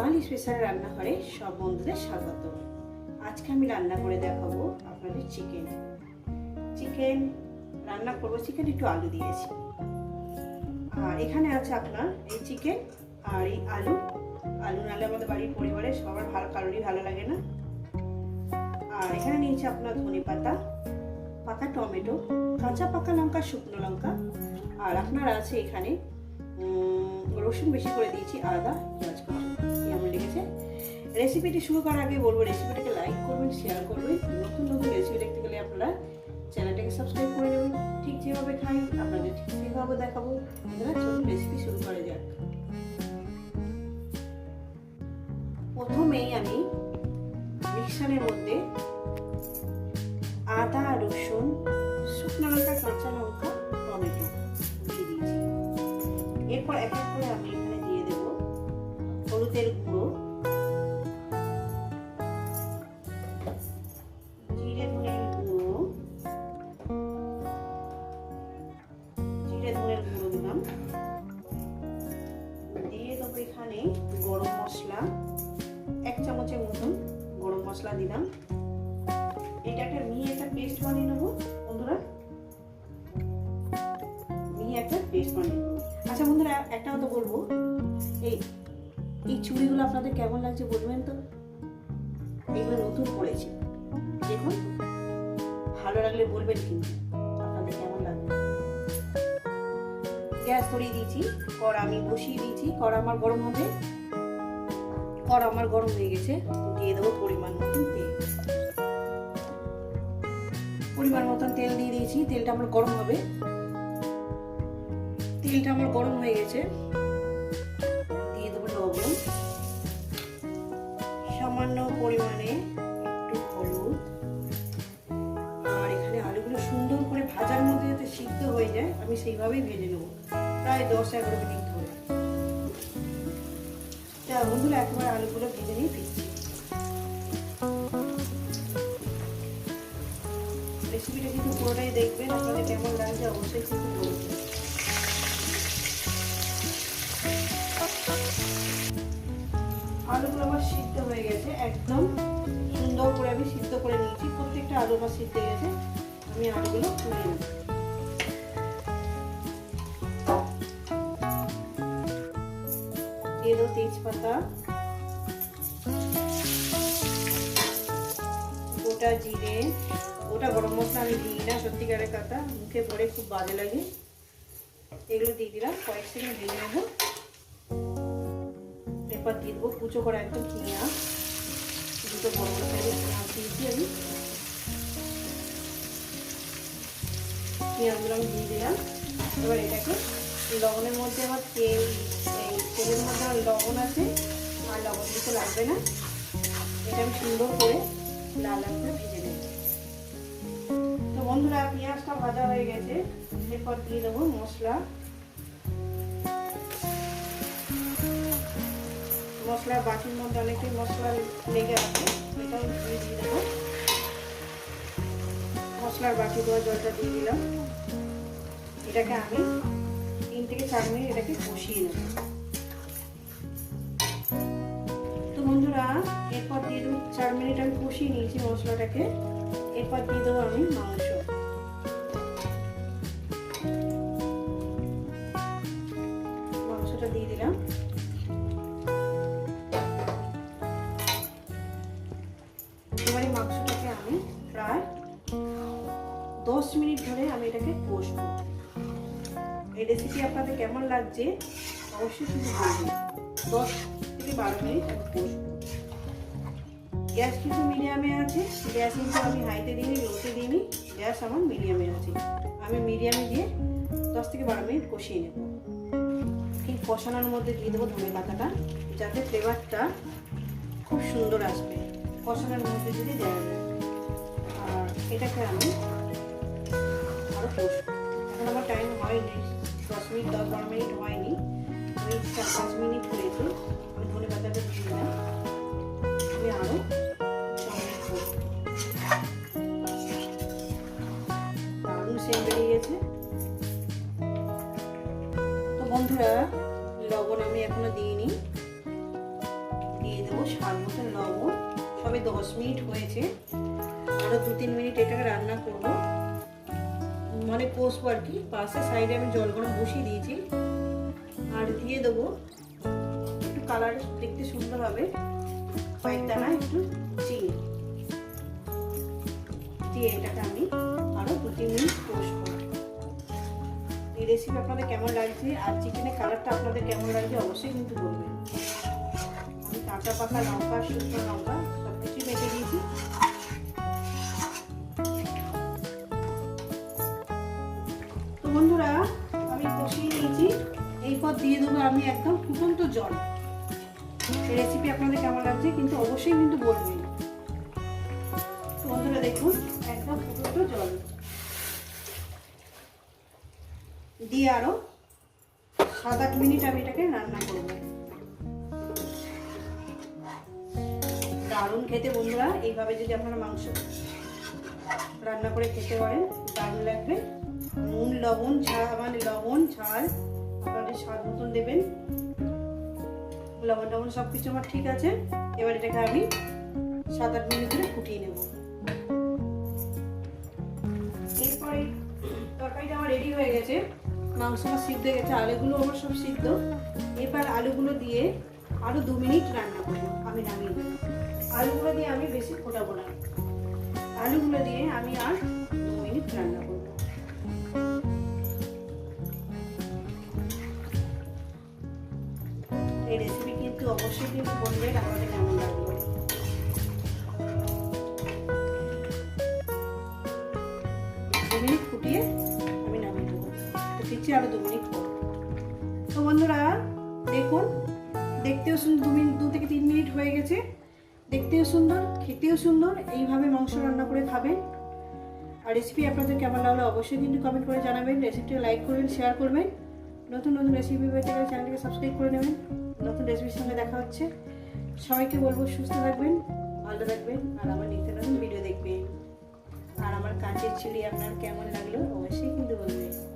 বাঙালি special রান্নাঘরে সব বন্ধুদের স্বাগত। আজকে আমি রান্না করে দেখাবো আপনাদের চিকেন চিকেন রান্না করব চিকেন একটু আলু দিয়েছি। আর এখানে আছে আপনার এই চিকেন আর এই আলু। আলু নালে আমাদের বাড়ির পরিবারে সবার ভালো কারোরই ভালো লাগে না। আর এখানে নিয়েছি আপনার ধনে পাতা, পাকা টমেটো, কাঁচা পাকা লঙ্কা, শুকনো লঙ্কা। আর আপনার আছে এখানে রসুন বেশি করে দিয়েছি, আদা, পেঁয়াজ কুচি রেসিপিটি শুরু করার আগে বলব রেসিপিটাকে লাইক করবেন শেয়ার করবেন। নতুন নতুন রেসিপি দেখতে গেলে আপনারা চ্যানেলটাকে সাবস্ক্রাইব করে নেবেন। ঠিক যেভাবে খাই, আপনাদের ঠিক সেভাবে দেখাবো। দিলাম। দিয়ে দেবো এখানে গরম মশলা। এক চামচের মতন গরম মশলা দিলাম। এটা একটা মিহি একটা পেস্ট বানিয়ে নেব, বন্ধুরা। মিহি একটা পেস্ট বানিয়ে আচ্ছা বন্ধুরা, একটা কথা বলব। এই এই চুড়িগুলো আপনাদের কেমন লাগছে বলবেন তো? এগুলো নতুন পড়েছি। দেখুন, ভালো লাগলে বলবেন কিন্তু। আপনাদের কেমন লাগবে? গ্যাস ধরিয়ে দিয়েছি, কড়া আমি বসিয়ে দিয়েছি, কড়া আমার গরম হবে। কড়া আমার গরম হয়ে গেছে, দিয়ে দেবো পরিমাণ মতন তেল। পরিমাণ মতন তেল দিয়ে দিয়েছি, তেলটা আমার গরম হবে। তেলটা আমার গরম হয়ে গেছে। দিয়ে দেবো লবণ। সামান্য পরিমাণে একটু হলুদ। আর এখানে আলুগুলো সুন্দর করে ভাজার মধ্যে যাতে সিদ্ধ হয়ে যায়, আমি সেইভাবেই ভেজে নেব। প্রায় দশ এগারো মিনিট ধরে। তা বন্ধুরা, একবার আলুগুলো ভেজে নিয়ে ফিরছি। রেসিপিটা কিন্তু পুরোটাই দেখবেন, আপনাদের কেমন লাগছে অবশ্যই কিন্তু বলবেন। আলুগুলো আমার সিদ্ধ হয়ে গেছে, একদম সুন্দর করে আমি সিদ্ধ করে নিয়েছি। প্রত্যেকটা আলু আমার সিদ্ধ গেছে। আমি আলুগুলো তুলে নেব তেজপাতা গোটা জিরে, গোটা গরম মশলা আমি দিই না, সত্যিকারের কথা। মুখে পরে খুব বাজে লাগে। এগুলো দিয়ে দিলাম, কয়েক সেকেন্ড ভেজে নেব। এরপর দিয়ে দেবো কুচো করা একদম পেঁয়াজ দুটো বড় সাইজের দিয়েছি আমি। পেঁয়াজগুলো আমি দিয়ে দিলাম। এবার এটাকে লবণের মধ্যে আমার তেল তেলের মধ্যে আমার লবণ আছে, আর লবণ দিতে লাগবে না। এটা আমি সুন্দর করে লাল লাল ভেজে নেব। তো বন্ধুরা, পেঁয়াজটা ভাজা হয়ে গেছে। এরপর দিয়ে দেবো মশলা। মশলা বাটির মধ্যে অনেকটাই মশলা লেগে আছে, এটাও দিয়ে দিয়ে দেবো। মশলার বাটি দেওয়া জলটা দিয়ে দিলাম। এটাকে আমি তিন থেকে চার মিনিট এটাকে কষিয়ে নেব। এরপর দিয়ে দেবো, চার মিনিট আমি কষিয়ে নিয়েছি মশলাটাকে। এরপর দিয়ে দেবো আমি মাংস। মাংসটা দিয়ে দিলাম। এবারে মাংসটাকে আমি প্রায় দশ মিনিট ধরে আমি এটাকে কষবো। এই রেসিপি আপনাদের কেমন লাগছে? অবশ্যই কিন্তু বলবেন। দশ থেকে বারো মিনিট কষবো। গ্যাস কিন্তু মিডিয়ামে আছে। গ্যাস কিন্তু আমি হাইতে দিইনি লোতে দিইনি। গ্যাস আমার মিডিয়ামে আছে। আমি মিডিয়ামে দিয়ে দশ থেকে বারো মিনিট কষিয়ে নেব। ঠিক কষানোর মধ্যে দিয়ে দেবো ধনে পাতাটা, যাতে ফ্লেভারটা খুব সুন্দর আসবে। কষানোর মধ্যে যদি দেওয়া যায়। আর এটাকে আমি আরও এখন আমার টাইম হয়নি। দশ মিনিট, দশ বারো মিনিট হয়নি। ওই চার পাঁচ মিনিট হয়েছে। আমি ধনে পাতাটা দিয়ে দিলাম। আমি আরও গেছে। তো বন্ধুরা, লবণ আমি এখনও দিইনি। সবে দশ মিনিট হয়েছে। আরও দু তিন মিনিট এটাকে রান্না করব। মানে কষবো আর কি। পাশে সাইডে আমি জল গরম বসিয়ে দিয়েছি। আর দিয়ে দেবো। একটু কালার দেখতে সুন্দর হবে। কয়েক দানা একটু চিনি। দিয়ে এটাকে আমি আরও দু, তিন মিনিট এই রেসিপি আপনাদের কেমন লাগছে আর চিকেনের কালারটা আপনাদের কেমন লাগছে অবশ্যই কিন্তু বলবেন। আমি কাঁচা পাকা লঙ্কা, শুকনো লঙ্কা সব কিছুই বেটে দিয়েছি তো বন্ধুরা, আমি কষিয়ে নিয়েছি। এরপর দিয়ে দেবো আমি একদম ফুটন্ত জল। রেসিপি আপনাদের কেমন লাগছে কিন্তু অবশ্যই কিন্তু বলবেন। বন্ধুরা দেখুন একদম জল। দিয়ে আরও সাত আট মিনিট আমি এটাকে রান্না করব। দারুণ খেতে বন্ধুরা, এইভাবে যদি আপনারা মাংস রান্না করে খেতে পারেন, দারুণ লাগবে। নুন, লবণ, ঝাল মানে লবণ, ঝাল আপনাদের স্বাদ মতন দেবেন। লবণ টবণ সব কিছু আমার ঠিক আছে। এবার এটাকে আমি সাত আট মিনিট ধরে ফুটিয়ে নেব। এরপরে তরকারিটা আমার রেডি হয়ে গেছে। মাংস আমার সিদ্ধ গেছে, আলুগুলো আমার সব সিদ্ধ। এবার আলুগুলো দিয়ে আরও দু মিনিট রান্না করব, আমি নামিয়ে আলুগুলো দিয়ে আমি বেশি ফোটাবো না। আলুগুলো দিয়ে আমি আর দু মিনিট রান্না করব। কিন্তু অবশ্যই কিন্তু বলবেন আমাদের কেমন লাগল দু মিনিট ফুটিয়ে আমি নামিয়ে দেবো। তো দিচ্ছি আরও দু মিনিট পর তো দেখুন, দেখতেও সুন্দর দু মিনিট দু থেকে তিন মিনিট হয়ে গেছে। দেখতেও সুন্দর, খেতেও সুন্দর, এইভাবে মাংস রান্না করে খাবেন। আর রেসিপি আপনাদের অবশ্যই কিন্তু কমেন্ট করে জানাবেন। রেসিপিটা লাইক করবেন শেয়ার করবেন। নতুন নতুন রেসিপি পেতে গেলে চ্যানেলটিকে সাবস্ক্রাইব করে নেবেন। নতুন রেসিপির সঙ্গে দেখা হচ্ছে। সবাইকে বলব সুস্থ থাকবেন, ভালো থাকবেন, আর আমার নিত্য নতুন ভিডিও দেখবেন। আর আমার কাজের চিড়ি আপনার কেমন লাগল অবশ্যই কিন্তু বলবেন।